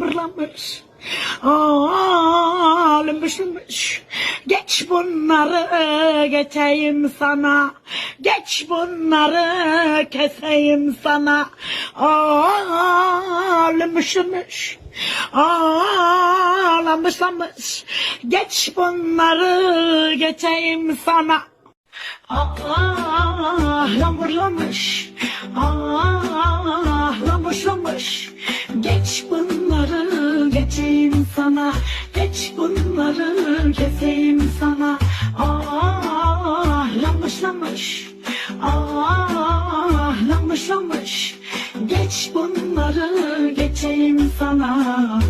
lambırlamış. Aa, lümbüş. Geç bunları geçeyim sana. Geç bunları keseyim sana. Aa, lümbüş lümbüş. Aa. Geç bunları geçeyim sana. Ah, lamburlamış. Ah, lamburlamış. Geç bunları geçeyim sana. Geç bunları keseyim sana. Ah, lamburlamış. Ah, lamburlamış. Geç bunları geçeyim sana.